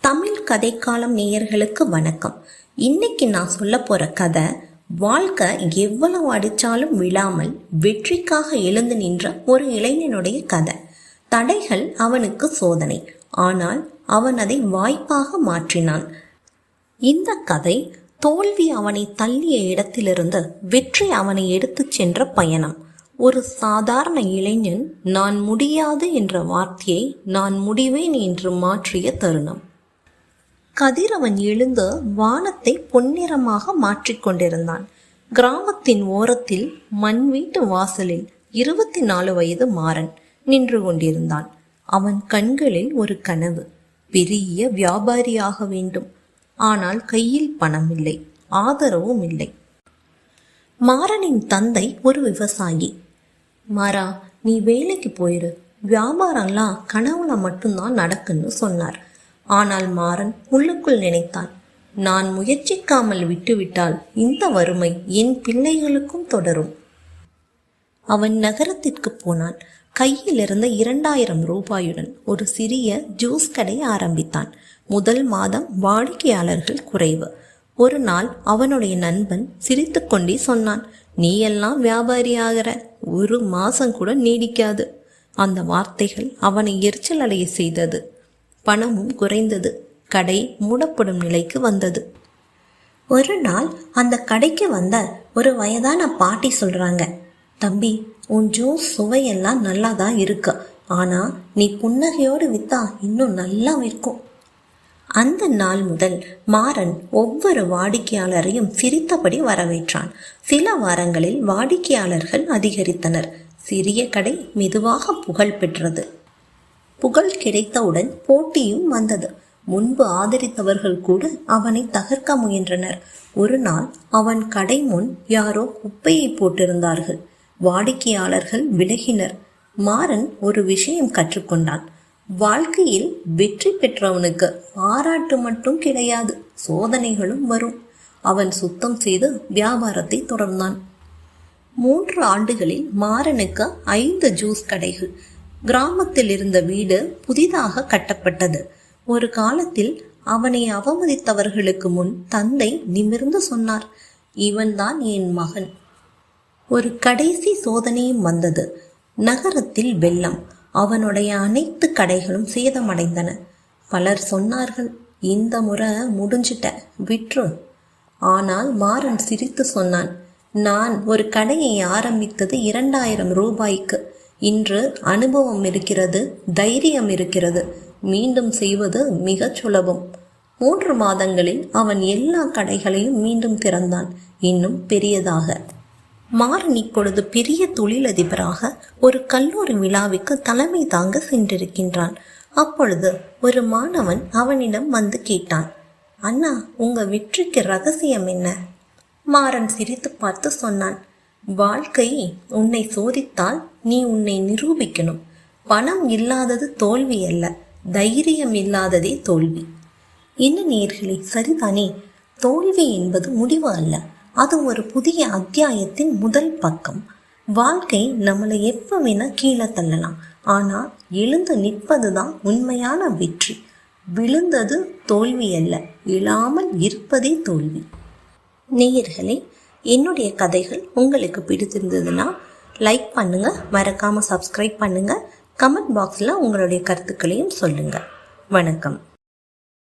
தமிழ் கதைக்காலம் நேயர்களுக்கு வணக்கம். இன்னைக்கு நான் சொல்ல போற கதை வாழ்க்கை எவ்வளவு அடிச்சாலும் விழாமல் வெற்றிக்காக எழுந்து நின்ற ஒரு இளைஞனுடைய கதை. தடைகள் அவனுக்கு சோதனை. ஆனால் அவன் அதை வாய்ப்பாக மாற்றினான். இந்த கதை தோல்வி அவனை தள்ளிய இடத்திலிருந்து வெற்றி அவனை எடுத்துச் சென்ற பயணம். ஒரு சாதாரண இளைஞன் நான் முடியாது என்ற வார்த்தையை நான் முடிவேன் என்று மாற்றிய தருணம். கதிரவன் எழுந்து வானத்தை பொன்னிறமாக மாற்றிக்கொண்டிருந்தான் கிராமத்தின் ஓரத்தில் மண் வீட்டு வாசலில் இருபத்தி நாலு வயது மாறன் நின்று கொண்டிருந்தான். அவன் கண்களில் ஒரு கனவு பெரிய வியாபாரியாக வேண்டும். ஆனால் கையில் பணம் இல்லை ஆதரவும் இல்லை. மாறனின் தந்தை ஒரு விவசாயி மாறா நீ வேலைக்கு போயிரு. வியாபாரம்லாம் கனவுல மட்டும்தான் நடக்குன்னு சொன்னார். ஆனால் மாறன் உள்ளுக்குள் நினைத்தான். நான் முயற்சிக்காமல் விட்டுவிட்டால் இந்த வறுமை என் பிள்ளைகளுக்கும் தொடரும். அவன் நகரத்திற்கு போனான். கையில் இருந்த இரண்டாயிரம் ரூபாயுடன் ஒரு சிறிய ஜூஸ் கடை ஆரம்பித்தான். முதல் மாதம் வாடிக்கையாளர்கள் குறைவு. ஒரு நாள் அவனுடைய நண்பன் சிரித்துக்கொண்டே சொன்னான் நீ எல்லாம் வியாபாரி ஆகிற ஒரு மாசம் கூட நீடிக்காது. அந்த வார்த்தைகள் அவனை எரிச்சல் அடைய செய்தது. பணமும் குறைந்தது. கடை மூடப்படும் நிலைக்கு வந்தது. ஒரு நாள் அந்த கடைக்கு வந்த ஒரு வயதான பாட்டி சொல்றாங்க தம்பி உன் ஜூஸ் சுவையெல்லாம் நல்லா தான் இருக்கு. ஆனா நீ புன்னகையோடு வித்தா இன்னும் நல்லா விற்கும். அந்த நாள் முதல் மாறன் ஒவ்வொரு வாடிக்கையாளரையும் சிரித்தபடி வரவேற்றான். சில வாரங்களில் வாடிக்கையாளர்கள் அதிகரித்தனர். சிறிய கடை மெதுவாக புகழ் பெற்றது. புகழ் கிடைத்தவுடன் போட்டியும் வந்தது. முன்பு ஆதரித்தவர்கள் கூட அவனை தகர்க்க முயன்றனர். ஒரு நாள் அவன் கடை முன் யாரோ குப்பையை போட்டிருந்தார்கள். வாடிக்கையாளர்கள் விலகினர். மாறன் ஒரு விஷயம் கற்றுக்கொண்டான். வாழ்க்கையில் வெற்றி பெற்றவனுக்கு பாராட்டு மட்டும் கிடையாது சோதனைகளும் வரும். அவன் சுத்தம் செய்து வியாபாரத்தை தொடர்ந்தான். மூன்று ஆண்டுகளில் மாறனுக்கு ஐந்து ஜூஸ் கடைகள் கிராமத்தில் இருந்த வீடு புதிதாக கட்டப்பட்டது. ஒரு காலத்தில் அவனை அவமதித்தவர்களுக்கு முன் தந்தை நிமிர்ந்து சொன்னார் இவன்தான் என் மகன். ஒரு கடைசி சோதனையும் வந்தது. நகரத்தில் வெள்ளம் அவனுடைய அனைத்து கடைகளும் சேதமடைந்தன. பலர் சொன்னார்கள் இந்த முறை முடிஞ்சிட்ட விற்று ஆனால் மாறன் சிரித்து சொன்னான் நான் ஒரு கடையை ஆரம்பித்தது இரண்டாயிரம் ரூபாய்க்கு. இன்று அனுபவம் இருக்கிறது தைரியம் இருக்கிறது. மீண்டும் செய்வது மிகச் சுலபம். மூன்று மாதங்களில் அவன் எல்லா கடைகளையும் மீண்டும் திறந்தான். இன்னும் பெரியதாக. மாறன் இப்பொழுது பெரிய தொழிலதிபராக ஒரு கல்லூரி விழாவுக்கு தலைமை தாங்க சென்றிருக்கின்றான். அப்பொழுது ஒரு மாணவன் அவனிடம் வந்து கேட்டான் அண்ணா உங்க வெற்றிக்கு ரகசியம் என்ன? மாறன் சிரித்து பார்த்து சொன்னான் வாழ்க்கை உன்னை சோதித்தால் நீ உன்னை நிரூபிக்கணும். பணம் இல்லாதது தோல்வி அல்ல தைரியம் இல்லாததே தோல்வி. என்ன நேர்களே சரிதானே? தோல்வி என்பது முடிவு அல்ல அது ஒரு புதிய அத்தியாயத்தின் முதல் பக்கம். வாழ்க்கை நம்மளை எப்போ வேணா கீழே தள்ளலாம் ஆனால் எழுந்து நிற்பதுதான் உண்மையான வெற்றி. விழுந்தது தோல்வி அல்ல இழாமல் இருப்பதே தோல்வி. நேயர்களே என்னுடைய கதைகள் உங்களுக்கு பிடித்திருந்ததுன்னா லைக் பண்ணுங்கள் மறக்காமல் சப்ஸ்கிரைப் பண்ணுங்கள் கமெண்ட் பாக்ஸில் உங்களுடைய கருத்துக்களையும் சொல்லுங்கள் வணக்கம்.